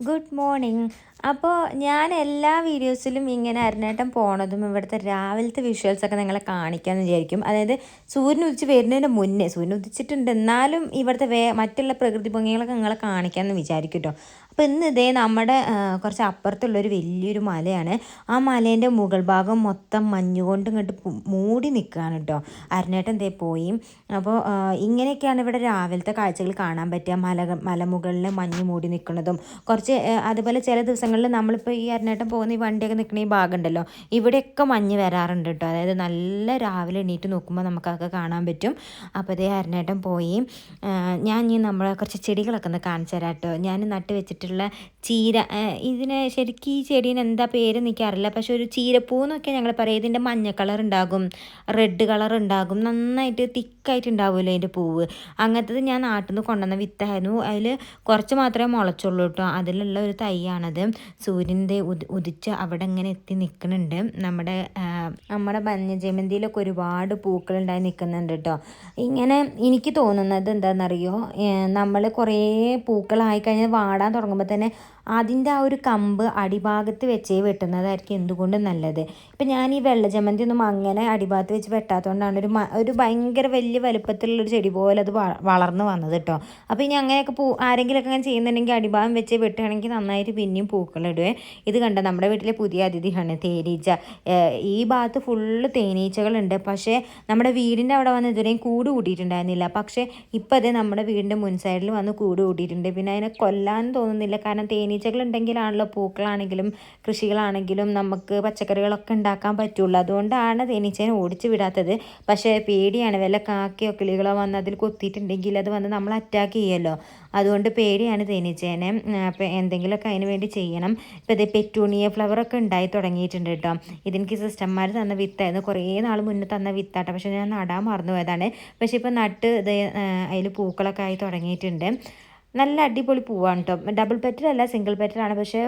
Good morning അപ്പോൾ ഞാൻ എല്ലാ വീഡിയോസിലും ഇങ്ങനെ അരുണേട്ടം പോണതും ഇവിടുത്തെ രാവിലത്തെ വിഷ്വൽസ് ഒക്കെ നിങ്ങളെ കാണിക്കാമെന്ന് വിചാരിക്കും. അതായത് സൂര്യൻ ഉദിച്ച് വരുന്നതിന് മുന്നേ സൂര്യൻ ഉദിച്ചിട്ടുണ്ട് എന്നാലും ഇവിടുത്തെ വേ മറ്റുള്ള പ്രകൃതി ഭംഗികളൊക്കെ നിങ്ങളെ കാണിക്കാമെന്ന് വിചാരിക്കും കേട്ടോ അപ്പോൾ ഇന്ന് ഇതേ നമ്മുടെ കുറച്ച് അപ്പുറത്തുള്ളൊരു വലിയൊരു മലയാണ്. ആ മലേന്റെ മുകൾ ഭാഗം മൊത്തം മഞ്ഞുകൊണ്ട് ഇങ്ങോട്ട് മൂടി നിൽക്കുകയാണ് കേട്ടോ അരുണേട്ടൻ ദേ പോയി. അപ്പോൾ ഇങ്ങനെയൊക്കെയാണ് ഇവിടെ രാവിലത്തെ കാഴ്ചകൾ കാണാൻ പറ്റുക. മല മലമുകളിൽ മഞ്ഞ് മൂടി നിൽക്കുന്നതും കുറച്ച് അതുപോലെ ചില ദിവസങ്ങളിൽ നമ്മളിപ്പോൾ ഈ അരുണേട്ടൻ പോകുന്ന ഈ വണ്ടിയൊക്കെ നിൽക്കുന്ന ഈ ഭാഗം ഉണ്ടല്ലോ ഇവിടെയൊക്കെ മഞ്ഞ് വരാറുണ്ട് കേട്ടോ അതായത് നല്ല രാവിലെ എണീറ്റ് നോക്കുമ്പോൾ നമുക്കതൊക്കെ കാണാൻ പറ്റും. അപ്പോൾ ഇതേ അരുണേട്ടൻ പോയി. ഞാൻ ഇനി നമ്മളെ കുറച്ച് ചെടികളൊക്കെ ഒന്ന് കാണിച്ചു തരാം കേട്ടോ ഞാൻ നട്ട് വെച്ചിട്ടുള്ള ചീര ഇതിനെ ശരിക്കും ഈ ചെടീന് എന്താ പേര് നിൽക്കാറില്ല പക്ഷെ ഒരു ചീരപ്പൂ എന്നൊക്കെ ഞങ്ങൾ പറയും. ഇതിന്റെ മഞ്ഞ കളർ ഉണ്ടാകും റെഡ് കളർ ഉണ്ടാകും. നന്നായിട്ട് തിക്കായിട്ട് ഉണ്ടാവുമല്ലോ അതിന്റെ പൂവ്. അങ്ങനത്തത് ഞാൻ നാട്ടിൽ നിന്ന് കൊണ്ടുവന്ന വിത്തായിരുന്നു. അതിൽ കുറച്ച് മാത്രമേ മുളച്ചുള്ളൂ കേട്ടോ. അതിലുള്ള ഒരു തൈയാണത്. സൂര്യന്റെ ഉദ് ഉദിച്ച് അവിടെ ഇങ്ങനെ എത്തി നിൽക്കുന്നുണ്ട്. നമ്മുടെ നമ്മുടെ വന്യജമന്തിയിലൊക്കെ ഒരുപാട് പൂക്കളുണ്ടായി നിൽക്കുന്നുണ്ട് കേട്ടോ. ഇങ്ങനെ എനിക്ക് തോന്നുന്നത് എന്താണെന്നറിയോ? നമ്മൾ കുറേ പൂക്കളായി കഴിഞ്ഞാൽ വാടാൻ തുടങ്ങുമ്പോൾ തന്നെ അതിന്റെ ആ ഒരു കമ്പ് അടിഭാഗത്ത് വെച്ചേ വെട്ടുന്നതായിരിക്കും എന്തുകൊണ്ടും നല്ലത്. ഇപ്പം ഞാൻ ഈ വെള്ള ജമന്തി ഒന്നും അങ്ങനെ അടിഭാഗത്ത് വെച്ച് വെട്ടാത്തതുകൊണ്ടാണ് ഒരു ഒരു ഭയങ്കര വലിയ വലുപ്പത്തിലുള്ളൊരു ചെടി പോലെ അത് വളർന്നു വളർന്ന് വന്നത് കേട്ടോ അപ്പോൾ ഇനി അങ്ങനെയൊക്കെ പൂ ആരെങ്കിലുമൊക്കെ അങ്ങനെ ചെയ്യുന്നുണ്ടെങ്കിൽ അടിഭാഗം വെച്ച് വെട്ടുകയാണെങ്കിൽ നന്നായിട്ട് പിന്നെയും പൂക്കളിടുവേ ഇത് കണ്ട നമ്മുടെ വീട്ടിലെ പുതിയ അതിഥിയാണ് തേനീച്ച. ഈ ഭാഗത്ത് ഫുള്ള് തേനീച്ചകളുണ്ട്. പക്ഷേ നമ്മുടെ വീടിന്റെ അവിടെ വന്ന് ഇതുവരെയും കൂട് കൂട്ടിയിട്ടുണ്ടായിരുന്നില്ല. പക്ഷേ ഇപ്പം അതേ നമ്മുടെ വീടിന്റെ മുൻസൈഡിൽ വന്ന് കൂട് കൂട്ടിയിട്ടുണ്ട്. പിന്നെ അതിനെ കൊല്ലാൻ തോന്നുന്നില്ല. കാരണം തേനീച്ചകൾ ഉണ്ടെങ്കിലാണല്ലോ പൂക്കളാണെങ്കിലും കൃഷികളാണെങ്കിലും നമുക്ക് പച്ചക്കറികളൊക്കെ ഉണ്ടാക്കാൻ പറ്റുള്ളൂ. അതുകൊണ്ടാണ് തേനീച്ചേനെ ഓടിച്ചു വിടാത്തത്. പക്ഷേ പേടിയാണ്. വല്ല കാക്കയോ കിളികളോ വന്ന് അതിൽ കൊത്തിയിട്ടുണ്ടെങ്കിൽ അത് വന്ന് നമ്മൾ അറ്റാക്ക് ചെയ്യുമല്ലോ അതുകൊണ്ട് പേടിയാണ് തേനീച്ചേനെ. എന്തെങ്കിലുമൊക്കെ അതിന് വേണ്ടി ചെയ്യണം. ഇപ്പം ഇത് പെറ്റൂണിയ ഫ്ലവറൊക്കെ ഉണ്ടായി തുടങ്ങിയിട്ടുണ്ട് കേട്ടോ. ഇതെനിക്ക് സിസ്റ്റർമാർ തന്ന വിത്തായിരുന്നു കുറേ നാൾ മുന്നേ തന്ന വിത്താട്ടോ. പക്ഷേ ഞാൻ നടാൻ മറന്നു പോയതാണ് പക്ഷേ ഇപ്പം നട്ട് ഇത് അതിൽ പൂക്കളൊക്കെ ആയി തുടങ്ങിയിട്ടുണ്ട്. നല്ല അടിപൊളി പൂവാണ് കേട്ടോ ഡബിൾ പെറ്റലല്ല സിംഗിൾ പെറ്റലാണ് പക്ഷേ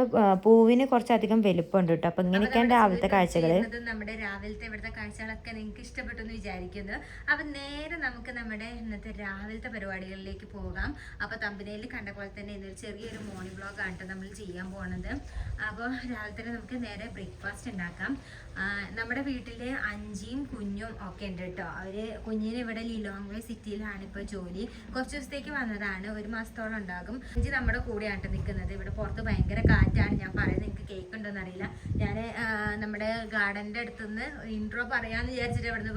പൂവിന് കുറച്ചധികം വലുപ്പമുണ്ട് കേട്ടോ അപ്പം ഇങ്ങനെയൊക്കെയാണ് രാവിലത്തെ കാഴ്ചകൾ നമ്മുടെ രാവിലത്തെ ഇവിടുത്തെ കാഴ്ചകളൊക്കെ നിങ്ങൾക്ക് ഇഷ്ടപ്പെട്ടു എന്ന് വിചാരിക്കുന്നു. അപ്പൊ നേരെ നമുക്ക് നമ്മുടെ ഇന്നത്തെ രാവിലത്തെ പരിപാടികളിലേക്ക് പോകാം. അപ്പൊ തമ്പനയിൽ കണ്ട പോലെ തന്നെ ഇന്നൊരു ചെറിയൊരു മോർണിംഗ് ബ്ലോഗ് ആണ് നമ്മൾ ചെയ്യാൻ പോണത്. അപ്പോൾ രാവിലെ തന്നെ നമുക്ക് നേരെ ബ്രേക്ക്ഫാസ്റ്റ് ഉണ്ടാക്കാം. നമ്മുടെ വീട്ടിൽ അഞ്ചിയും കുഞ്ഞും ഒക്കെ ഉണ്ട് കേട്ടോ അവർ കുഞ്ഞിനെ ഇവിടെ ലിലോങ്വേ സിറ്റിയിലാണ് ഇപ്പോൾ ജോലി. കുറച്ച് ദിവസത്തേക്ക് വന്നതാണ്. ഒരു മാസത്തോളം ഉണ്ടാകും. ഇഞ്ചി നമ്മുടെ കൂടെയാണ് നിൽക്കുന്നത് ഇവിടെ പുറത്ത് ഭയങ്കര കാറ്റാണ്. ഞാൻ പറയുന്നത് നിങ്ങൾക്ക് കേൾക്കുന്നുണ്ടോന്ന് അറിയില്ല ഞാൻ നമ്മുടെ ഗാർഡന്റെ അടുത്തുനിന്ന് ഇൻട്രോ പറയാന്ന് വിചാരിച്ചിട്ട് ഇവിടുന്ന്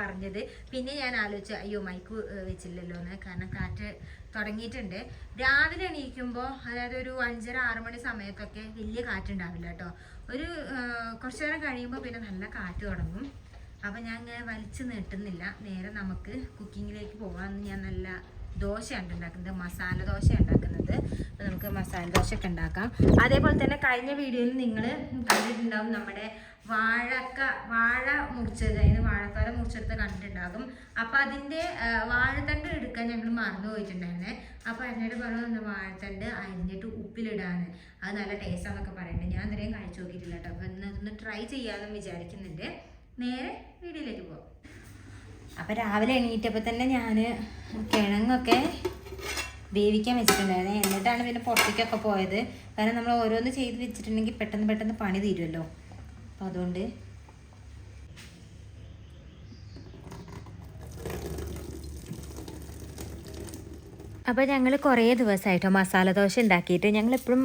പറഞ്ഞത്. പിന്നെ ഞാൻ ആലോചിച്ചു അയ്യോ മൈക്ക് വെച്ചില്ലല്ലോ എന്ന്. കാരണം കാറ്റ് തുടങ്ങിയിട്ടുണ്ട്. രാവിലെ എണീക്കുമ്പോൾ അതായത് ഒരു അഞ്ചര ആറ് മണി സമയത്തൊക്കെ വലിയ കാറ്റുണ്ടാവില്ല കേട്ടോ. ഒരു കുറച്ച് നേരം കഴിയുമ്പോൾ പിന്നെ നല്ല കാറ്റ് തുടങ്ങും. അപ്പം ഞാൻ ഇങ്ങനെ വലിച്ചു നീട്ടുന്നില്ല. നേരെ നമുക്ക് കുക്കിങ്ങിലേക്ക് പോകാമെന്ന് ഞാൻ നല്ല ദോശയാണ് ഉണ്ടാക്കുന്നത് മസാല ദോശ ഉണ്ടാക്കുന്നത് അപ്പോൾ നമുക്ക് മസാല ദോശ ഒക്കെ ഉണ്ടാക്കാം. അതേപോലെ തന്നെ കഴിഞ്ഞ വീഡിയോയിൽ നിങ്ങൾ കണ്ടിട്ടുണ്ടാവും നമ്മുടെ വാഴക്ക വാഴ മുറിച്ചത് അതായത് വാഴക്കാല മുറിച്ചെടുത്ത് കണ്ടിട്ടുണ്ടാകും. അപ്പോൾ അതിന്റെ വാഴത്തണ്ട് എടുക്കാൻ ഞങ്ങൾ മറന്നു പോയിട്ടുണ്ടായിരുന്നേ. അപ്പോൾ എന്നോട് പറഞ്ഞു വാഴത്തണ്ട് അരിഞ്ഞിട്ട് ഉപ്പിലിടാന്ന്. അത് നല്ല ടേസ്റ്റാന്നൊക്കെ പറയുന്നുണ്ട് ഞാൻ അന്നേരം കഴിച്ചു നോക്കിയിട്ടില്ല കേട്ടോ. അപ്പോൾ ഇന്ന് ഒന്ന് ട്രൈ ചെയ്യാമെന്ന് വിചാരിക്കുന്നുണ്ട്. നേരെ വീഡിയോയിലേക്ക് പോകാം അപ്പം രാവിലെ എണീറ്റപ്പോൾ തന്നെ ഞാൻ കിഴങ്ങൊക്കെ വേവിക്കാൻ വെച്ചിട്ടുണ്ടായിരുന്നു. എന്നിട്ടാണ് പിന്നെ പുറത്തേക്കൊക്കെ പോയത്. കാരണം നമ്മൾ ഓരോന്ന് ചെയ്ത് വെച്ചിട്ടുണ്ടെങ്കിൽ പെട്ടെന്ന് പെട്ടെന്ന് പണി തീരുമല്ലോ അപ്പോൾ അതുകൊണ്ട് അപ്പോൾ ഞങ്ങൾ കുറേ ദിവസമായിട്ടോ മസാല ദോശ ഉണ്ടാക്കിയിട്ട് ഞങ്ങളെപ്പോഴും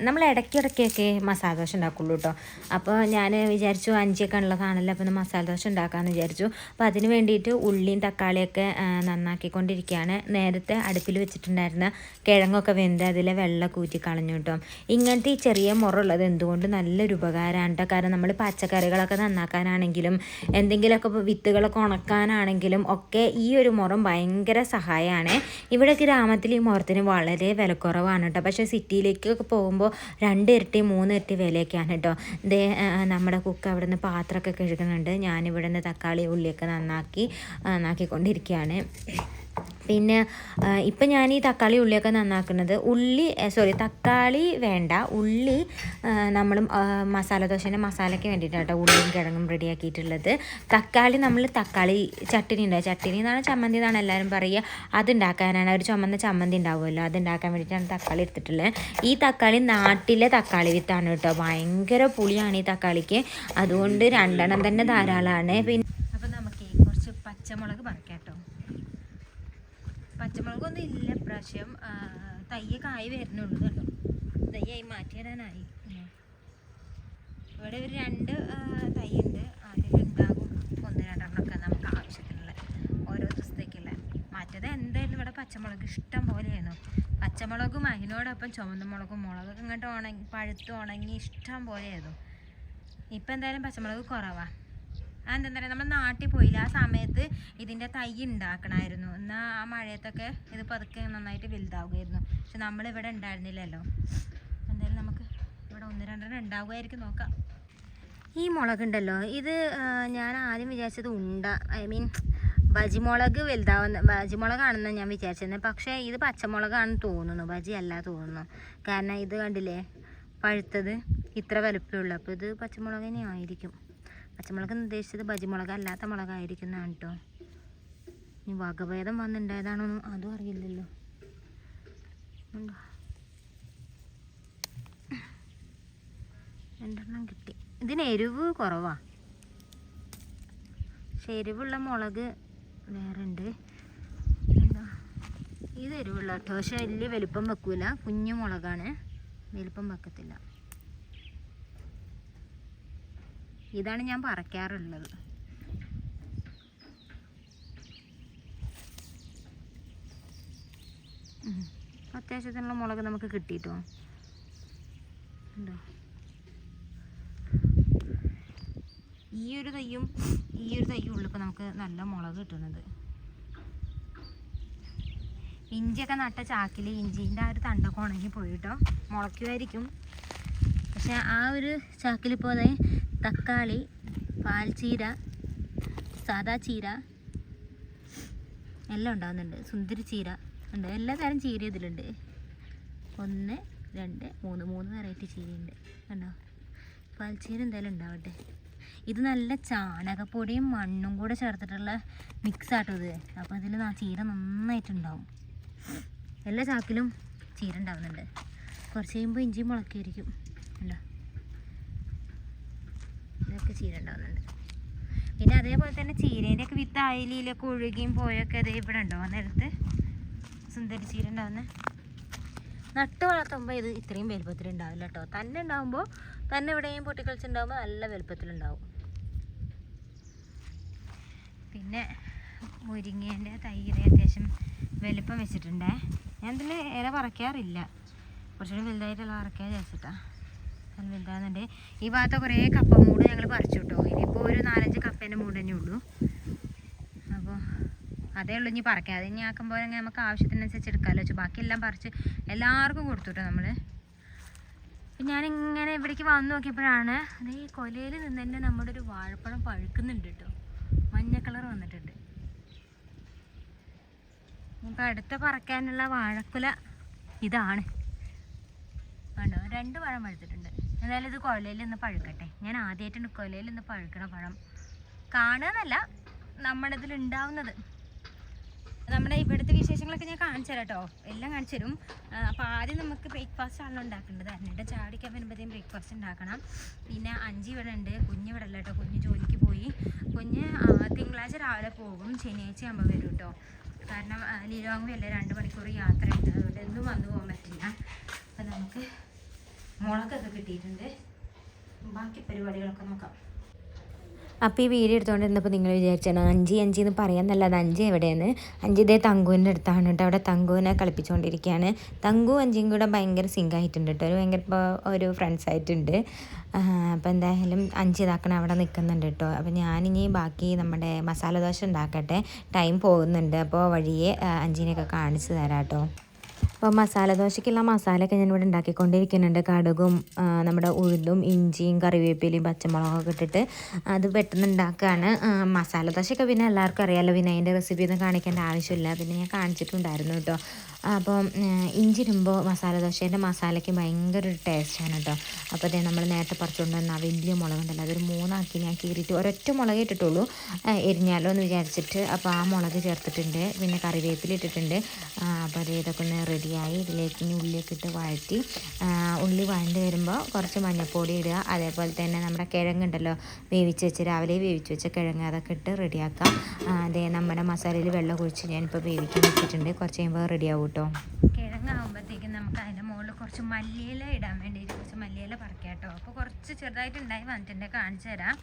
നമ്മൾ ഇടയ്ക്കിടയ്ക്കൊക്കെ മസാല ദോശ ഉണ്ടാക്കുള്ളൂ കേട്ടോ അപ്പോൾ ഞാൻ വിചാരിച്ചു അഞ്ചൊക്കെ ഉള്ളതാണല്ലോ അപ്പോൾ മസാല ദോശ ഉണ്ടാക്കാമെന്ന് വിചാരിച്ചു. അപ്പോൾ അതിന് വേണ്ടിയിട്ട് ഉള്ളിയും തക്കാളിയൊക്കെ നന്നാക്കിക്കൊണ്ടിരിക്കുകയാണ് നേരത്തെ അടുപ്പിൽ വെച്ചിട്ടുണ്ടായിരുന്ന കിഴങ്ങൊക്കെ വെന്ത് അതിലെ വെള്ളം കൂറ്റി കളഞ്ഞു കേട്ടോ ഇങ്ങനത്തെ ഈ ചെറിയ മുറുള്ളത് എന്തുകൊണ്ട് നല്ലൊരു ഉപകാരമാണ് കാരണം നമ്മൾ പച്ചക്കറികളൊക്കെ നന്നാക്കാനാണെങ്കിലും എന്തെങ്കിലുമൊക്കെ വിത്തുകളൊക്കെ ഉണക്കാനാണെങ്കിലും ഒക്കെ ഈ ഒരു മുറം ഭയങ്കര സഹായമാണ് ഇവിടെ ഗ്രാമത്തിൽ ഈ വളരെ വിലക്കുറവാണ് കേട്ടോ. പക്ഷേ സിറ്റിയിലേക്കൊക്കെ പോകുമ്പോൾ രണ്ട് ഇരട്ടി മൂന്ന് ഇരട്ടി വിലയൊക്കെയാണ് കേട്ടോ. ദേ നമ്മുടെ കുക്ക് അവിടെ നിന്ന് പാത്രമൊക്കെ കഴുകുന്നുണ്ട്. ഞാനിവിടെ നിന്ന് തക്കാളി ഉള്ളിയൊക്കെ നന്നാക്കി നന്നാക്കിക്കൊണ്ടിരിക്കുകയാണ്. പിന്നെ ഇപ്പം ഞാൻ ഈ തക്കാളി ഉള്ളിയൊക്കെ നന്നാക്കുന്നത് ഉള്ളി സോറി തക്കാളി വേണ്ട. ഉള്ളി നമ്മൾ മസാല ദോശേന്റെ മസാലയ്ക്ക് വേണ്ടിയിട്ടാണ് കേട്ടോ ഉള്ളിയും കിഴങ്ങും റെഡിയാക്കിയിട്ടുള്ളത്. തക്കാളി നമ്മൾ തക്കാളി ചട്ടിനി ഉണ്ടാവും ചട്ടിനി എന്നാണ് ചമ്മന്തി എന്നാണ് എല്ലാവരും പറയുക. അതുണ്ടാക്കാനാണ് ഒരു ചുമന്ന ചമ്മന്തി ഉണ്ടാവുമല്ലോ അതുണ്ടാക്കാൻ വേണ്ടിയിട്ടാണ് തക്കാളി എടുത്തിട്ടുള്ളത്. ഈ തക്കാളി നാട്ടിലെ തക്കാളി വിത്താണ് കേട്ടോ ഭയങ്കര പുളിയാണ് ഈ തക്കാളിക്ക്. അതുകൊണ്ട് രണ്ടെണ്ണം തന്നെ ധാരാളമാണ് പിന്നെ അപ്പം നമുക്ക് കുറച്ച് പച്ചമുളക് പറിക്കാം. പച്ചമുളകൊന്നും ഇല്ല. പ്രാവശ്യം തയ്യൊക്കെ ആയി വരുന്നുള്ളൂ കേട്ടോ. തയ്യായി മാറ്റിയിടാനായി. തരാനായി ഇവിടെ ഒരു രണ്ട് തയ്യുണ്ട് തൈയുണ്ട്. അതിലുണ്ടാകും ഒന്ന് രണ്ടെണ്ണമൊക്കെ നമുക്ക് ആവശ്യത്തിനുള്ള ഓരോ ദിവസത്തേക്കുള്ള. മറ്റത് എന്തായാലും ഇവിടെ പച്ചമുളക് ഇഷ്ടം പോലെയാണ്. പച്ചമുളകും അതിനോടൊപ്പം ചുവന്ന മുളകും മുളകൊക്കെ ഇങ്ങോട്ട് ഉണങ്ങി പഴുത്ത് ഉണങ്ങി ഇഷ്ടം പോലെയായിരുന്നു. ഇപ്പം എന്തായാലും പച്ചമുളക് കുറവാ. അതെന്താ പറയുക നമ്മൾ നാട്ടിൽ പോയില്ല. ആ സമയത്ത് ഇതിന്റെ തൈ ഉണ്ടാക്കണമായിരുന്നു എന്നാൽ ആ മഴയത്തൊക്കെ ഇത് പതുക്കെ നന്നായിട്ട് വലുതാവുമായിരുന്നു പക്ഷെ നമ്മളിവിടെ ഉണ്ടായിരുന്നില്ലല്ലോ എന്തായാലും നമുക്ക് ഇവിടെ ഒന്ന് രണ്ടെണ്ണം ഉണ്ടാവുമായിരിക്കും നോക്കാം. ഈ മുളകുണ്ടല്ലോ ഇത് ഞാൻ ആദ്യം വിചാരിച്ചത് ഉണ്ട. ഐ മീൻ ബജിമുളക് വലുതാവുന്ന ബജിമുളകാണെന്ന് ഞാൻ വിചാരിച്ചിരുന്നത് പക്ഷേ ഇത് പച്ചമുളകാണെന്ന് തോന്നുന്നു. ബജി അല്ല തോന്നുന്നു. കാരണം ഇത് കണ്ടില്ലേ? പഴുത്തത് ഇത്ര വലുപ്പമുള്ളൂ അപ്പോൾ ഇത് പച്ചമുളക് തന്നെ ആയിരിക്കും പച്ചമുളക് എന്ന് ഉദ്ദേശിച്ചത് ബജിമുളക് അല്ലാത്ത മുളകായിരിക്കുന്നതാണ് കേട്ടോ ഇനി വകഭേദം വന്നിട്ടുണ്ടായതാണോ അതും അറിയില്ലല്ലോ? രണ്ടെണ്ണം കിട്ടി. ഇതിന് എരിവ് കുറവാ. പക്ഷെ എരിവുള്ള മുളക് വേറെ ഉണ്ട് ഇത് എരിവുള്ള കേട്ടോ പക്ഷെ വലിയ വലിപ്പം വെക്കൂല. കുഞ്ഞു മുളകാണ്. വലിപ്പം വെക്കത്തില്ല. ഇതാണ് ഞാൻ പറിക്കാറുള്ളത്. അത്യാവശ്യത്തിനുള്ള മുളക് നമുക്ക് കിട്ടിയിട്ടോ ഈ ഒരു തയ്യും ഈ ഒരു തയ്യും ഉള്ളിപ്പോൾ നമുക്ക് നല്ല മുളക് കിട്ടുന്നത്. ഇഞ്ചിയൊക്കെ നട്ട ചാക്കിൽ ഇഞ്ചിന്റെ ആ ഒരു തണ്ടൊക്കെ ഉണങ്ങി പോയിട്ടോ മുളയ്ക്കുമായിരിക്കും. പക്ഷെ ആ ഒരു ചാക്കിൽ പോലെ തക്കാളി പാൽച്ചീര സാദാ ചീര എല്ലാം ഉണ്ടാകുന്നുണ്ട് സുന്ദരി ചീര ഉണ്ട്. എല്ലാ തരം ചീര ഇതിലുണ്ട്. ഒന്ന് രണ്ട് മൂന്ന്. മൂന്ന് വെറൈറ്റി ചീരയുണ്ട്. കണ്ടോ? പാൽച്ചീര എന്തായാലും ഉണ്ടാവട്ടെ. ഇത് നല്ല ചാണകപ്പൊടിയും മണ്ണും കൂടെ ചേർത്തിട്ടുള്ള മിക്സ് ആട്ടോ ഇത്. അപ്പോൾ ഇതിൽ ചീര നന്നായിട്ടുണ്ടാവും എല്ലാ ചാക്കിലും ചീര ഉണ്ടാവുന്നുണ്ട്. കുറച്ച് കഴിയുമ്പോൾ ഇഞ്ചി മുളക്കായിരിക്കും ഇതൊക്കെ ചീര ഉണ്ടാവുന്നുണ്ട് പിന്നെ അതേപോലെ തന്നെ ചീരേന്റെ ഒക്കെ വിത്ത് അയലിയിലൊക്കെ ഒഴുകിയും പോയൊക്കെ അതേ ഇവിടെ ഉണ്ടോ? ആ നേരത്ത് സുന്ദരി ചീര ഉണ്ടാവുന്നത് നട്ട് വളർത്തുമ്പോൾ ഇത് ഇത്രയും വലുപ്പത്തിൽ ഉണ്ടാവില്ല കേട്ടോ. തന്നെ ഉണ്ടാവുമ്പോൾ തന്നെ എവിടെയും പൊട്ടിക്കളിച്ചുണ്ടാകുമ്പോൾ നല്ല വലുപ്പത്തിലുണ്ടാവും പിന്നെ മുരിങ്ങേന്റെ തൈര് അത്യാവശ്യം വലുപ്പം വെച്ചിട്ടുണ്ടേ. ഞാൻ ഇതിൽ ഇല പറിക്കാറില്ല. കുറച്ചുകൂടി വലുതായിട്ടുള്ള പറിക്കാൻ വിചാരിച്ചിട്ടാ. നല്ല ഈ ഭാഗത്ത് കുറേ കപ്പ മൂട് ഞങ്ങൾ പറിച്ചു കേട്ടോ. ഇനിയിപ്പോൾ ഒരു നാലഞ്ച് കപ്പേന്റെ മൂട് തന്നെ ഉള്ളൂ. അപ്പോൾ അതേ ഉള്ളൂ ഇനി പറിക്കാം അത് ഇനി ആക്കുമ്പോൾ നമുക്ക് ആവശ്യത്തിനനുസരിച്ച് എടുക്കാമല്ലോ വെച്ചു ബാക്കിയെല്ലാം പറിച്ച് എല്ലാവർക്കും കൊടുത്തു കേട്ടോ നമ്മൾ ഞാനിങ്ങനെ ഇവിടേക്ക് വന്നു നോക്കിയപ്പോഴാണ് അത് ഈ കൊലയിൽ നിന്ന് തന്നെ നമ്മുടെ ഒരു വാഴപ്പഴം പഴുക്കുന്നുണ്ട് കേട്ടോ. മഞ്ഞ കളർ വന്നിട്ടുണ്ട്. ഇപ്പം അടുത്ത പറക്കാനുള്ള വാഴക്കുല ഇതാണ്. കണ്ടോ? രണ്ട് പഴം പഴുത്തിട്ടുണ്ട്. എന്തായാലും ഇത് കുഴലയിൽ നിന്ന് പഴുക്കട്ടെ. ഞാൻ ആദ്യമായിട്ടാണ് കൊലയിൽ നിന്ന് പഴുക്കണ പഴം കാണുകയെന്നല്ല നമ്മുടെ ഇതിൽ ഉണ്ടാവുന്നത്. നമ്മുടെ ഇവിടുത്തെ വിശേഷങ്ങളൊക്കെ ഞാൻ കാണിച്ചു തരാം കേട്ടോ എല്ലാം കാണിച്ചു തരും. അപ്പോൾ ആദ്യം നമുക്ക് ബ്രേക്ക്ഫാസ്റ്റ് ആണല്ലോ ഉണ്ടാക്കേണ്ടത്. എന്നിട്ട് ചാടിക്കാൻ വരുമ്പോഴത്തേക്കും ബ്രേക്ക്ഫാസ്റ്റ് ഉണ്ടാക്കണം. പിന്നെ അഞ്ച് ഇവിടെ ഉണ്ട് കുഞ്ഞ് ഇവിടെ അല്ല കേട്ടോ കുഞ്ഞ് ജോലിക്ക് പോയി. കുഞ്ഞ് തിങ്കളാഴ്ച രാവിലെ പോകും. ശനിയാഴ്ച ആകുമ്പോൾ വരും കേട്ടോ കാരണം ലിലോങ് അല്ലേ രണ്ട് മണിക്കൂർ യാത്ര ഉണ്ട്. അതുകൊണ്ട് എന്നും വന്നു പോകാൻ പറ്റില്ല. അപ്പം നമുക്ക് മുളകൊക്കെ കിട്ടിയിട്ടുണ്ട്. ബാക്കി പരിപാടികളൊക്കെ നോക്കാം. അപ്പോൾ ഈ വീഡിയോ എടുത്തുകൊണ്ടിരുന്നപ്പോൾ നിങ്ങൾ വിചാരിച്ചാണ് അഞ്ചി അഞ്ചി എന്ന് പറയാന്നല്ല അത് അഞ്ചി എവിടെയാണ്? അഞ്ചി ഇതേ തങ്കുവിന്റെ അടുത്താണ് കേട്ടോ. അവിടെ തങ്കുവിനെ കളിപ്പിച്ചുകൊണ്ടിരിക്കുകയാണ് തങ്കു അഞ്ചിയും കൂടെ ഭയങ്കര സിങ്ക് ആയിട്ടുണ്ട് കേട്ടോ. ഒരു ഭയങ്കര ഇപ്പോൾ ഒരു ഫ്രണ്ട്സ് ആയിട്ടുണ്ട്. അപ്പോൾ എന്തായാലും അഞ്ചി ഇതാക്കണം അവിടെ നിൽക്കുന്നുണ്ട് കേട്ടോ. അപ്പോൾ ഞാനിനി ബാക്കി നമ്മുടെ മസാല ദോശ ഉണ്ടാക്കട്ടെ. ടൈം പോകുന്നുണ്ട്. അപ്പോൾ വഴിയെ അഞ്ചിനെയൊക്കെ കാണിച്ചു തരാം കേട്ടോ. അപ്പോൾ മസാല ദോശയ്ക്കുള്ള മസാലയൊക്കെ ഞാൻ ഇവിടെ ഉണ്ടാക്കിക്കൊണ്ടിരിക്കുന്നുണ്ട്. കടുകും നമ്മുടെ ഉഴുതും ഇഞ്ചിയും കറിവേപ്പിലയും പച്ചമുളകൊക്കെ ഇട്ടിട്ട് അത് പെട്ടെന്ന് ഉണ്ടാക്കുകയാണ് മസാല ദോശയൊക്കെ പിന്നെ എല്ലാവർക്കും അറിയാമല്ലോ പിന്നെ അതിന്റെ റെസിപ്പി ഒന്നും കാണിക്കേണ്ട ആവശ്യമില്ല. പിന്നെ ഞാൻ കാണിച്ചിട്ടുണ്ടായിരുന്നു കേട്ടോ. അപ്പം ഇഞ്ചി മസാലദോശേന്റെ മസാല ദോശേന്റെ മസാലയ്ക്ക് ഭയങ്കര ഒരു ടേസ്റ്റാണ് കേട്ടോ അപ്പോൾ അതേ നമ്മൾ നേരത്തെ പറിച്ചുകൊണ്ട് വന്ന വലിയ മുളകുണ്ടല്ലോ അതൊരു മൂന്നാക്കി ഞാൻ കീറിയിട്ട് ഒരൊറ്റ മുളക് ഇട്ടിട്ടുള്ളൂ. എരിഞ്ഞാലോ എന്ന് വിചാരിച്ചിട്ട് അപ്പോൾ ആ മുളക് ചേർത്തിട്ടുണ്ട് പിന്നെ കറിവേപ്പില ഇട്ടിട്ടുണ്ട്. അപ്പോൾ അത് ഇതൊക്കെ ഒന്ന് റെഡിയായി ഇതിലേക്ക് ഇനി ഉള്ളിയൊക്കെ ഇട്ട് വഴറ്റി ഉള്ളി വഴണ്ട് വരുമ്പോൾ കുറച്ച് മഞ്ഞൾപ്പൊടി ഇടുക. അതേപോലെ തന്നെ നമ്മുടെ കിഴങ്ങുണ്ടല്ലോ വേവിച്ച് വെച്ച് രാവിലെ വേവിച്ച് വെച്ച കിഴങ്ങ് അതൊക്കെ ഇട്ട് റെഡിയാക്കാം അതേ നമ്മുടെ മസാലയിൽ വെള്ളം ഒഴിച്ച് ഞാനിപ്പോൾ വേവിക്കാൻ വെച്ചിട്ടുണ്ട്. കുറച്ച് കഴിയുമ്പോൾ റെഡിയാവും കേട്ടോ. കിഴങ്ങാകുമ്പോഴത്തേക്കും നമുക്ക് അതിന്റെ മുകളിൽ കുറച്ച് മല്ലിയില ഇടാൻ വേണ്ടിയിട്ട് കുറച്ച് മല്ലിയില പറിക്കാം കേട്ടോ അപ്പോൾ കുറച്ച് ചെറുതായിട്ട് ഉണ്ടായി വന്നിട്ടുണ്ട് കാണിച്ചു തരാം.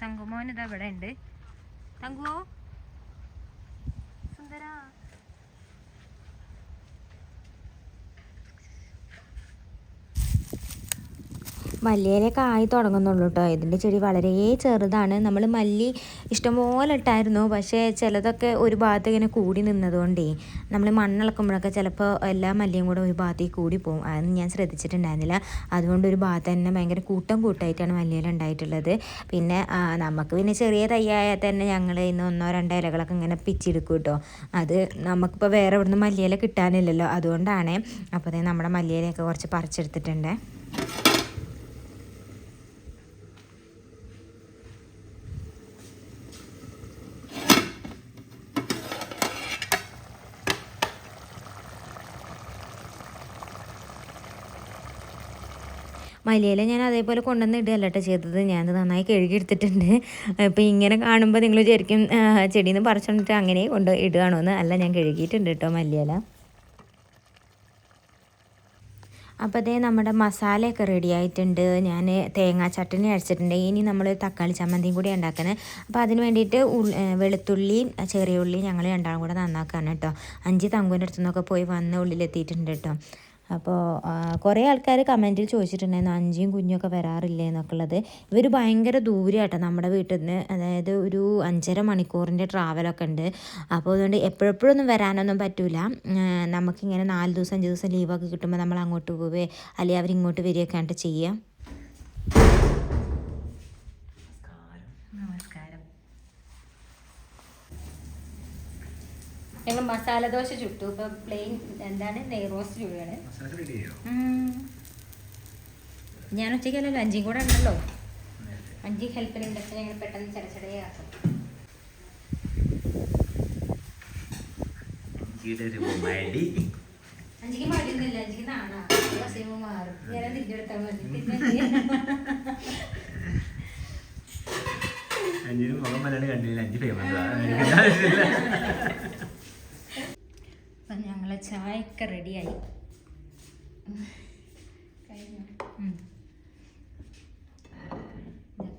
തങ്കുമോൻ ഇതാ ഇവിടെ ഉണ്ട്. തങ്കുവോ സുന്ദര. മല്ലിയിലൊക്കെ ആയി തുടങ്ങുന്നുള്ളൂ കേട്ടോ ഇതിന്റെ ചെടി വളരെ ചെറുതാണ്. നമ്മൾ മല്ലി ഇഷ്ടംപോലെ ഇട്ടായിരുന്നു. പക്ഷേ ചിലതൊക്കെ ഒരു ഭാഗത്ത് ഇങ്ങനെ കൂടി നിന്നതുകൊണ്ടേ നമ്മൾ മണ്ണിളക്കുമ്പോഴൊക്കെ ചിലപ്പോൾ എല്ലാ മല്ലിയും കൂടെ ഒരു ഭാഗത്തേക്ക് കൂടി പോകും. അതൊന്നും ഞാൻ ശ്രദ്ധിച്ചിട്ടുണ്ടായിരുന്നില്ല. അതുകൊണ്ട് ഒരു ഭാഗത്ത് തന്നെ ഭയങ്കര കൂട്ടം കൂട്ടായിട്ടാണ് മല്ലിയില ഉണ്ടായിട്ടുള്ളത്. പിന്നെ നമുക്ക് പിന്നെ ചെറിയ തയ്യായാൽ തന്നെ ഞങ്ങൾ ഇന്ന് ഒന്നോ രണ്ടോ ഇലകളൊക്കെ ഇങ്ങനെ പിച്ചെടുക്കും കേട്ടോ അത് നമുക്കിപ്പോൾ വേറെ ഇവിടുന്ന് മല്ലിയില കിട്ടാനില്ലല്ലോ. അതുകൊണ്ടാണ്. അപ്പോൾ നമ്മുടെ മല്ലിയിലയൊക്കെ കുറച്ച് പറിച്ചെടുത്തിട്ടുണ്ട്. മലയില ഞാൻ അതേപോലെ കൊണ്ടുവന്ന് ഇടുകയല്ല കേട്ടോ ചെയ്തത്. ഞാനത് നന്നായി കഴുകി എടുത്തിട്ടുണ്ട്. അപ്പോൾ ഇങ്ങനെ കാണുമ്പോൾ നിങ്ങൾ വിചാരിക്കും ചെടിയിൽ നിന്ന് പറിച്ചോണ്ടിട്ട് അങ്ങനെ കൊണ്ട് ഇടുകയാണോ എന്ന് അല്ല ഞാൻ കഴുകിയിട്ടുണ്ട് കേട്ടോ മല്ലിയില. അപ്പോൾ അതേ നമ്മുടെ മസാലയൊക്കെ റെഡി ആയിട്ടുണ്ട്. ഞാൻ തേങ്ങാ ചട്ടണി അരച്ചിട്ടുണ്ട്. ഇനി നമ്മൾ തക്കാളി ചമ്മന്തിയും കൂടി ഉണ്ടാക്കുന്നത് അപ്പോൾ അതിന് വേണ്ടിയിട്ട് വെളുത്തുള്ളിയും ചെറിയ ഉള്ളി ഞങ്ങൾ രണ്ടാളും കൂടെ നന്നാക്കാണ് കേട്ടോ അഞ്ച് തങ്കുവിന്റെ അടുത്തുനിന്നൊക്കെ പോയി വന്ന ഉള്ളിലെത്തിയിട്ടുണ്ട് കേട്ടോ അപ്പോൾ കുറേ ആൾക്കാർ കമന്റിൽ ചോദിച്ചിട്ടുണ്ടായിരുന്നു അഞ്ചിയും കുഞ്ഞൊക്കെ വരാറില്ലേ എന്നൊക്കെ ഉള്ളത് ഇവർ ഭയങ്കര ദൂരെയാട്ടോ നമ്മുടെ വീട്ടിൽ നിന്ന് അതായത് ഒരു അഞ്ചര മണിക്കൂറിന്റെ ട്രാവലൊക്കെ ഉണ്ട്. അപ്പോൾ അതുകൊണ്ട് എപ്പോഴെപ്പോഴൊന്നും വരാനൊന്നും പറ്റില്ല നമുക്കിങ്ങനെ നാല് ദിവസം അഞ്ച് ദിവസം ലീവൊക്കെ കിട്ടുമ്പോൾ നമ്മൾ അങ്ങോട്ട് പോവേ അല്ലെങ്കിൽ അവരിങ്ങോട്ട് വരികയൊക്കെ ആയിട്ട് ചെയ്യുക ഞങ്ങൾ മസാല ദോശ ചുട്ടു. ഇപ്പൊ പ്ലെയിൻ എന്താണ്? നെയ് റോസ്റ്റ് ചുടുകയാണ്. ഞാൻ ഉച്ചയ്ക്കല്ലല്ലോ അഞ്ചും കൂടെ ഉണ്ടല്ലോ. അഞ്ചി ഹെൽപ്പിനുണ്ട് പക്ഷെ ഞങ്ങൾ പെട്ടെന്ന് ചടച്ചടയാക്കും അഞ്ചിക്ക് മടിയൊന്നുമില്ല. അഞ്ചിക്ക് നാണാ. അസീമ മാറും. ഞാൻ തിരിഞ്ഞെടുത്താൽ മതി. അഞ്ചിന് മുഖം മലയാളം കണ്ടില്ല. അഞ്ച് ഫേമസ് ചായയൊക്കെ റെഡിയായി.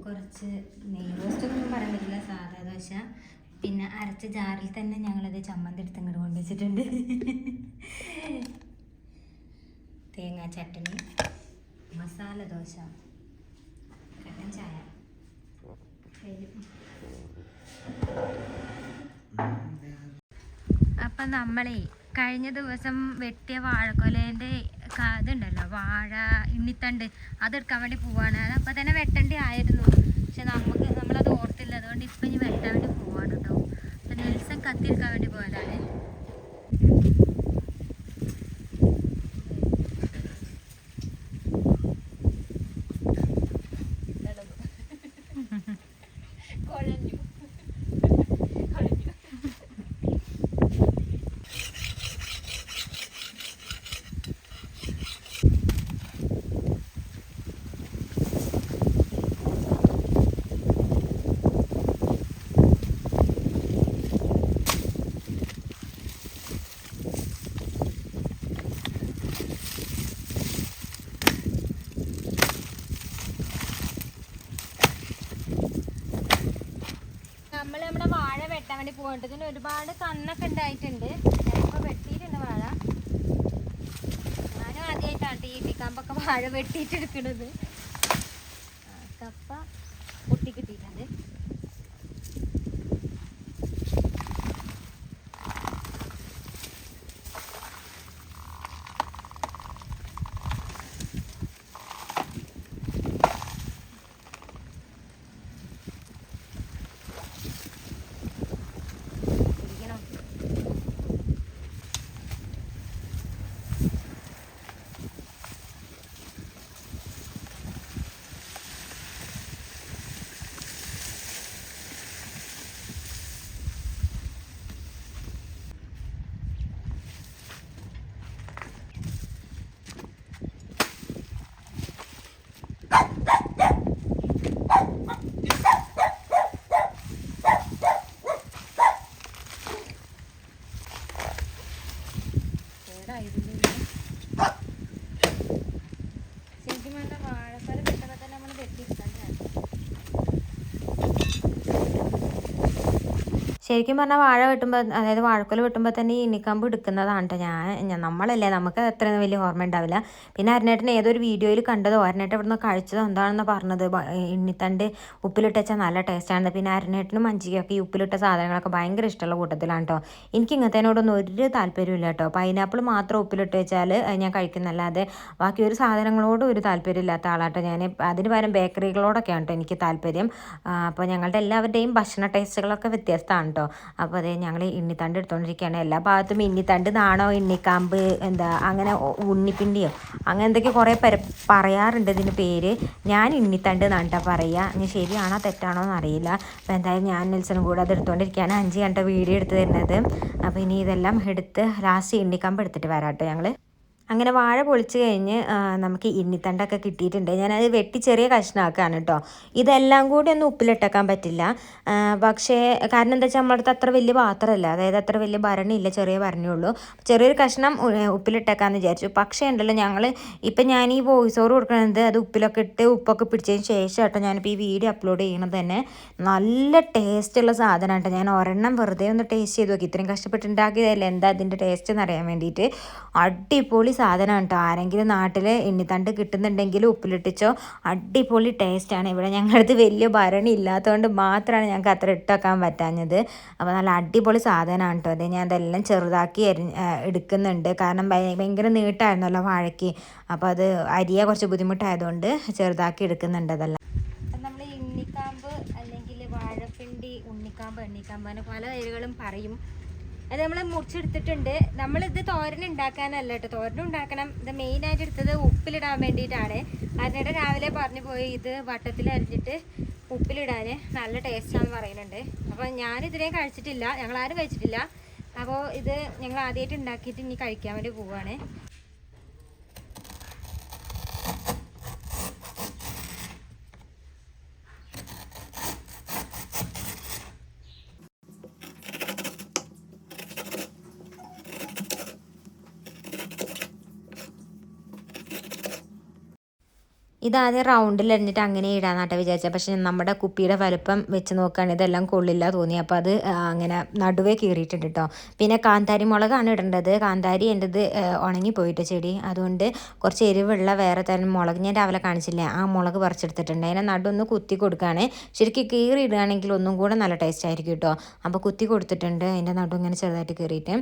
കുറച്ച് നെയ് റോസ്റ്റ് ഒന്നും പറയാൻ പറ്റില്ല. സാധാ ദോശ. പിന്നെ അരച്ച ജാറിൽ തന്നെ ഞങ്ങളത് ചമ്മന്തി എടുത്ത് അങ്ങോട്ട് കൊണ്ടുവച്ചിട്ടുണ്ട് തേങ്ങാ ചട്ടണി മസാല ദോശ കട്ടൻ ചായ. അപ്പം നമ്മളെ കഴിഞ്ഞ ദിവസം വെട്ടിയ വാഴക്കൊലേന്റെ ഇതുണ്ടല്ലോ വാഴ ഇണ്ണിത്തണ്ട് അതെടുക്കാൻ വേണ്ടി പോവാണ്. അത് തന്നെ വെട്ടേണ്ടി ആയിരുന്നു. പക്ഷെ നമുക്ക് നമ്മളത് ഓർത്തില്ല. അതുകൊണ്ട് ഇപ്പം ഇനി വെട്ടാൻ വേണ്ടി പോവാണ് കേട്ടോ അപ്പം നെൽസൺ കത്തിയെടുക്കാൻ വേണ്ടി പോയതാണ് നമ്മൾ നമ്മുടെ വാഴ ഇതിന് ഒരുപാട് കന്നൊക്കെ ഉണ്ടായിട്ടുണ്ട്. ചിലപ്പോൾ വെട്ടിയിട്ടുണ്ട് വാഴ. ഞാനും ആദ്യമായിട്ടാണ് ഈ ഇടിക്കാമ്പൊക്കെ വാഴ വെട്ടിയിട്ടെടുക്കണത് ആ, കപ്പ പൊട്ടി കിട്ടിയിട്ടുണ്ട് കേടായിരുന്നു ശരിക്കും പറഞ്ഞാൽ വാഴപ്പഴം കിട്ടുമ്പോൾ തന്നെ നമ്മൾ വെട്ടിയെടുക്കാൻ ശരിക്കും പറഞ്ഞാൽ വാഴ വെട്ടുമ്പോൾ അതായത് വാഴക്കൊല വെട്ടുമ്പോൾ തന്നെ ഈ ഇനിക്കമ്പ് എടുക്കുന്നതാണ് കേട്ടോ ഞാൻ. നമ്മളല്ലേ നമുക്ക് അത്ര വലിയ ഓർമ്മ ഉണ്ടാവില്ല. പിന്നെ അരനേട്ടൻ ഏതൊരു വീഡിയോയിൽ കണ്ടതോ അരനേട്ടൻ ഇവിടുന്ന് കഴിച്ചതോ എന്താണെന്ന് പറഞ്ഞത്? ഇണ്ണിത്തണ്ട് ഉപ്പിലിട്ട് വെച്ചാൽ നല്ല ടേസ്റ്റാണ്. പിന്നെ അരനേട്ടനും മഞ്ചിക്കൊക്കെ ഈ ഉപ്പിലിട്ട സാധനങ്ങളൊക്കെ ഭയങ്കര ഇഷ്ടമുള്ള കൂട്ടത്തിലാണ് കേട്ടോ എനിക്ക് ഇങ്ങനത്തേനോടൊന്നും ഒരു താല്പര്യമില്ല കേട്ടോ പൈനാപ്പിൾ മാത്രം ഉപ്പിലിട്ട് വെച്ചാൽ ഞാൻ കഴിക്കുന്നല്ലാതെ ബാക്കി ഒരു സാധനങ്ങളോടും ഒരു താല്പര്യമില്ലാത്ത ആളാട്ടോ ഞാൻ അതിന് പകരം ബേക്കറികളോടൊക്കെയാണ് കേട്ടോ എനിക്ക് താല്പര്യം. അപ്പോൾ ഞങ്ങളുടെ എല്ലാവരുടെയും ഭക്ഷണ ടേസ്റ്റുകളൊക്കെ വ്യത്യസ്തമാണ് കേട്ടോ അപ്പോൾ അതേ ഞങ്ങൾ ഇണ്ണിത്തണ്ട് എടുത്തുകൊണ്ടിരിക്കുകയാണ് എല്ലാ ഭാഗത്തും ഇണ്ണിത്തണ്ട് നാണോ ഇണ്ണിക്കാമ്പ് എന്താ അങ്ങനെ ഉണ്ണിപ്പിണ്ടിയോ? അങ്ങനെ എന്തൊക്കെ കുറേ പേര് പറയാറുണ്ട് ഇതിന് പേര്. ഞാൻ ഇണ്ണിത്തണ്ട് നാണ്ടാ കേട്ടോ പറയുക ഇനി ശരിയാണോ തെറ്റാണോ എന്ന് അറിയില്ല. അപ്പോൾ എന്തായാലും ഞാൻ നെൽസനും കൂടെ അത് എടുത്തുകൊണ്ടിരിക്കുകയാണ് അഞ്ച് കണ്ട വീഡിയോ എടുത്ത് തരുന്നത്. അപ്പോൾ ഇനി ഇതെല്ലാം എടുത്ത് ലാസ്റ്റ് ഇണ്ണിക്കമ്പ് എടുത്തിട്ട് വരാം കേട്ടോ ഞങ്ങൾ അങ്ങനെ വാഴ പൊളിച്ച് കഴിഞ്ഞ് നമുക്ക് ഇന്നിത്തണ്ടൊക്കെ കിട്ടിയിട്ടുണ്ട്. ഞാനത് വെട്ടി ചെറിയ കഷ്ണമാക്കുകയാണ് കേട്ടോ ഇതെല്ലാം കൂടി ഒന്നും ഉപ്പിലിട്ടേക്കാൻ പറ്റില്ല. പക്ഷേ കാരണം എന്താ വെച്ചാൽ നമ്മളടുത്ത് അത്ര വലിയ പാത്രമല്ല അതായത് അത്ര വലിയ ഭരണിയില്ല ചെറിയ ഭരണിയുള്ളൂ. ചെറിയൊരു കഷ്ണം ഉപ്പിലിട്ടേക്കാന്ന് വിചാരിച്ചു. പക്ഷേ ഉണ്ടല്ലോ ഞങ്ങൾ ഇപ്പം ഞാൻ ഈ വോയിസ് ഓവർ കൊടുക്കുന്നത് അത് ഉപ്പിലൊക്കെ ഇട്ട് ഉപ്പൊക്കെ പിടിച്ചതിന് ശേഷം കേട്ടോ ഞാനിപ്പോൾ ഈ വീഡിയോ അപ്ലോഡ് ചെയ്യണത് തന്നെ. നല്ല ടേസ്റ്റുള്ള സാധനം കേട്ടോ ഞാൻ ഒരെണ്ണം വെറുതെ ഒന്ന് ടേസ്റ്റ് ചെയ്ത് നോക്കി. ഇത്രയും കഷ്ടപ്പെട്ടുണ്ടാക്കിയതല്ലേ എന്താ അതിന്റെ ടേസ്റ്റ് എന്ന് അറിയാൻ വേണ്ടിയിട്ട്. അടിപൊളി സാധനമാണ് കേട്ടോ ആരെങ്കിലും നാട്ടിൽ എണ്ണിത്തണ്ട് കിട്ടുന്നുണ്ടെങ്കിൽ ഉപ്പിലിട്ടിച്ചോ അടിപൊളി ടേസ്റ്റാണ് ഇവിടെ ഞങ്ങളടുത്ത് വലിയ ഭരണി ഇല്ലാത്തതുകൊണ്ട് മാത്രമാണ് ഞങ്ങൾക്ക് അത്ര ഇട്ടേക്കാൻ പറ്റാഞ്ഞത്. അപ്പോൾ നല്ല അടിപൊളി സാധനമാണ് കേട്ടോ അത് ഞാൻ അതെല്ലാം ചെറുതാക്കി അരി എടുക്കുന്നുണ്ട്. കാരണം ഭയ- ഭയങ്കര നീട്ടായിരുന്നല്ലോ വാഴയ്ക്ക്. അപ്പോൾ അത് അരിയ കുറച്ച് ബുദ്ധിമുട്ടായതുകൊണ്ട് ചെറുതാക്കി എടുക്കുന്നുണ്ട് അതെല്ലാം. നമ്മൾ അല്ലെങ്കിൽ വാഴപ്പിണ്ടി ഉണ്ണിക്കാമ്പ് എണ്ണിക്കാമ്പ് അങ്ങനെ പല പേരുകളും പറയും. അത് നമ്മൾ മുറിച്ചെടുത്തിട്ടുണ്ട്. നമ്മളിത് തോരൻ ഉണ്ടാക്കാനല്ല കേട്ടോ. തോരൻ ഉണ്ടാക്കണം. ഇത് മെയിനായിട്ട് എടുത്തത് ഉപ്പിലിടാൻ വേണ്ടിയിട്ടാണ്. അതിനിടെ രാവിലെ പറഞ്ഞു പോയി ഇത് വട്ടത്തിൽ അരിഞ്ഞിട്ട് ഉപ്പിലിടാൻ നല്ല ടേസ്റ്റാണെന്ന് പറയുന്നുണ്ട്. അപ്പോൾ ഞാനിതിനെ കഴിച്ചിട്ടില്ല. ഞങ്ങൾ ആരും കഴിച്ചിട്ടില്ല. അപ്പോൾ ഇത് ഞങ്ങൾ ആദ്യമായിട്ട് ഉണ്ടാക്കിയിട്ട് ഇനി കഴിക്കാൻ വേണ്ടി പോവുകയാണ് ഇതാദ്യം റൗണ്ടിൽ എറിഞ്ഞിട്ട് അങ്ങനെ ഇടാന്നാട്ടെ വിചാരിച്ചത് പക്ഷെ നമ്മുടെ കുപ്പിയുടെ വലുപ്പം വെച്ച് നോക്കുകയാണെങ്കിൽ ഇതെല്ലാം കൊള്ളില്ല തോന്നി. അപ്പോൾ അത് അങ്ങനെ നടുവേ കീറിയിട്ടുണ്ട് കേട്ടോ പിന്നെ കാന്താരി മുളകാണ് ഇടേണ്ടത്. കാന്താരി എന്റെത് ഉണങ്ങിപ്പോയിട്ട് ചെടി. അതുകൊണ്ട് കുറച്ച് എരിവുള്ള വേറെ തരം മുളക് ഞാൻ രാവിലെ കാണിച്ചില്ലേ ആ മുളക് പറിച്ചെടുത്തിട്ടുണ്ട്. അതിനെ നടുവൊന്ന് കുത്തി കൊടുക്കുകയാണ്. ശരിക്കും കീറി ഇടുകയാണെങ്കിൽ ഒന്നും കൂടെ നല്ല ടേസ്റ്റ് ആയിരിക്കും കേട്ടോ അപ്പോൾ കുത്തി കൊടുത്തിട്ടുണ്ട്. അതിന്റെ നടു ഇങ്ങനെ ചെറുതായിട്ട് കീറിയിട്ട്.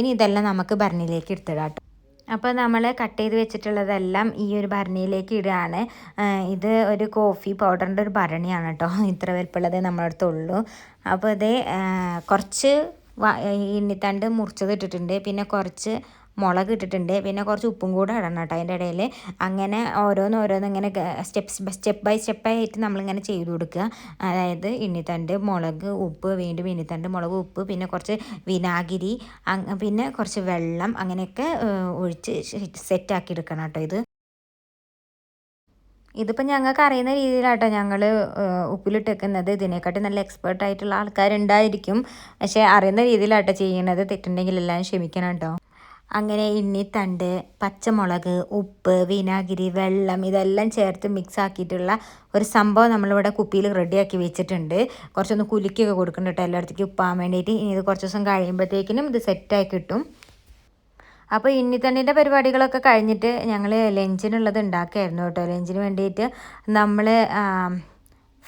ഇനി ഇതെല്ലാം നമുക്ക് ഭരണിയിലേക്ക് എടുത്തിടാം കേട്ടോ അപ്പോൾ നമ്മൾ കട്ട് ചെയ്ത് വെച്ചിട്ടുള്ളതെല്ലാം ഈ ഒരു ഭരണിയിലേക്ക് ഇടുകയാണ്. ഇത് ഒരു കോഫി പൗഡറിന്റെ ഒരു ഭരണിയാണ് കേട്ടോ. ഇത്ര വലിപ്പമുള്ളതേ നമ്മുടെ അടുത്തുള്ളൂ അപ്പോൾ ഇത് കുറച്ച് ഇണ്ണിത്തണ്ട് മുറിച്ചത് ഇട്ടിട്ടുണ്ട്. പിന്നെ കുറച്ച് മുളക് ഇട്ടിട്ടുണ്ട്. പിന്നെ കുറച്ച് ഉപ്പും കൂടെ ഇടണം കേട്ടോ അതിന്റെ ഇടയിൽ. അങ്ങനെ ഓരോന്ന് ഓരോന്ന് ഇങ്ങനെ സ്റ്റെപ്സ് സ്റ്റെപ്പ് ബൈ സ്റ്റെപ്പായിട്ട് നമ്മളിങ്ങനെ ചെയ്ത് കൊടുക്കുക. അതായത് ഇണ്ണിത്തണ്ട് മുളക് ഉപ്പ് വീണ്ടും ഇണ്ണിത്തണ്ട് മുളക് ഉപ്പ് പിന്നെ കുറച്ച് വിനാഗിരി പിന്നെ കുറച്ച് വെള്ളം അങ്ങനെയൊക്കെ ഒഴിച്ച് സെറ്റാക്കി എടുക്കണം കേട്ടോ ഇത്. ഇതിപ്പോൾ ഞങ്ങൾക്ക് അറിയുന്ന രീതിയിലാട്ടോ ഞങ്ങൾ ഉപ്പിലിട്ട് വെക്കുന്നത് ഇതിനെക്കാട്ടി നല്ല എക്സ്പേർട്ട് ആയിട്ടുള്ള ആൾക്കാരുണ്ടായിരിക്കും. പക്ഷേ അറിയുന്ന രീതിയിലാട്ടോ ചെയ്യുന്നത് തെറ്റുണ്ടെങ്കിൽ എല്ലാം ക്ഷമിക്കണം കേട്ടോ. അങ്ങനെ ഇണ്ണിത്തണ്ട് പച്ചമുളക് ഉപ്പ് വിനാഗിരി വെള്ളം ഇതെല്ലാം ചേർത്ത് മിക്സ് ആക്കിയിട്ടുള്ള ഒരു സംഭവം നമ്മളിവിടെ കുപ്പിയിൽ റെഡിയാക്കി വെച്ചിട്ടുണ്ട്. കുറച്ചൊന്ന് കുലുക്കിയൊക്കെ കൊടുക്കുന്നുണ്ട് കേട്ടോ എല്ലായിടത്തേക്കും ഉപ്പാൻ വേണ്ടിയിട്ട്. ഇനി ഇത് കുറച്ച് ദിവസം കഴിയുമ്പോഴത്തേക്കിനും ഇത് സെറ്റായി കിട്ടും. അപ്പോൾ ഇന്നിത്തണ്ണിന്റെ പരിപാടികളൊക്കെ കഴിഞ്ഞിട്ട് ഞങ്ങൾ ലഞ്ചിനുള്ളത് ഉണ്ടാക്കായിരുന്നു കേട്ടോ. ലഞ്ചിന് വേണ്ടിയിട്ട് നമ്മൾ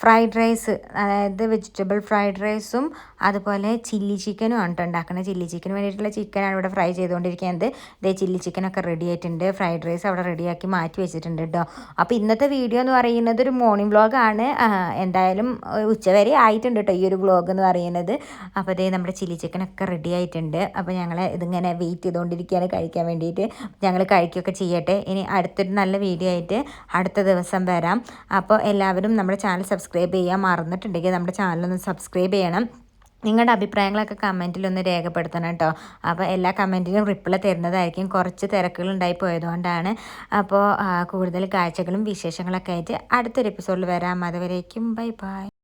ഫ്രൈഡ് റൈസ് അതായത് വെജിറ്റബിൾ ഫ്രൈഡ് റൈസും അതുപോലെ ചില്ലി ചിക്കനും ആണ് കേട്ടോ ഉണ്ടാക്കുന്നത് ചില്ലി ചിക്കൻ വേണ്ടിയിട്ടുള്ള ചിക്കനാണ് ഇവിടെ ഫ്രൈ ചെയ്തുകൊണ്ടിരിക്കുന്നത്. ഇതേ ചില്ലി ചിക്കനൊക്കെ റെഡി ആയിട്ടുണ്ട്. ഫ്രൈഡ് റൈസ് അവിടെ റെഡിയാക്കി മാറ്റി വെച്ചിട്ടുണ്ട് കേട്ടോ അപ്പോൾ ഇന്നത്തെ വീഡിയോ എന്ന് പറയുന്നത് ഒരു മോർണിംഗ് വ്ളോഗാണ് എന്തായാലും ഉച്ച ഉച്ചവരെ ആയിട്ടുണ്ട് കേട്ടോ ഈ ഒരു വ്ളോഗ് എന്ന് പറയുന്നത്. അപ്പോൾ അതേ നമ്മുടെ ചില്ലി ചിക്കനൊക്കെ റെഡി ആയിട്ടുണ്ട്. അപ്പോൾ ഞങ്ങൾ ഇതിങ്ങനെ വെയിറ്റ് ചെയ്തുകൊണ്ടിരിക്കുകയാണ് കഴിക്കാൻ വേണ്ടിയിട്ട്. ഞങ്ങൾ കഴിക്കുകയൊക്കെ ചെയ്യട്ടെ. ഇനി അടുത്തൊരു നല്ല വീഡിയോ ആയിട്ട് അടുത്ത ദിവസം വരാം. അപ്പോൾ എല്ലാവരും നമ്മുടെ ചാനൽ സബ്സ്ക്രൈബ് ചെയ്യാൻ മറന്നിട്ടുണ്ടെങ്കിൽ നമ്മുടെ ചാനലൊന്ന് സബ്സ്ക്രൈബ് ചെയ്യണം. നിങ്ങളുടെ അഭിപ്രായങ്ങളൊക്കെ കമന്റിലൊന്ന് രേഖപ്പെടുത്തണം കേട്ടോ. അപ്പോൾ എല്ലാ കമന്റിനും റിപ്ലൈ തരുന്നതായിരിക്കും. കുറച്ച് തിരക്കുകളുണ്ടായി പോയതുകൊണ്ടാണ്. അപ്പോൾ കൂടുതൽ കാഴ്ചകളും വിശേഷങ്ങളൊക്കെ ആയിട്ട് അടുത്തൊരു എപ്പിസോഡിൽ വരാം. അതുവരേക്കും ബൈ ബൈ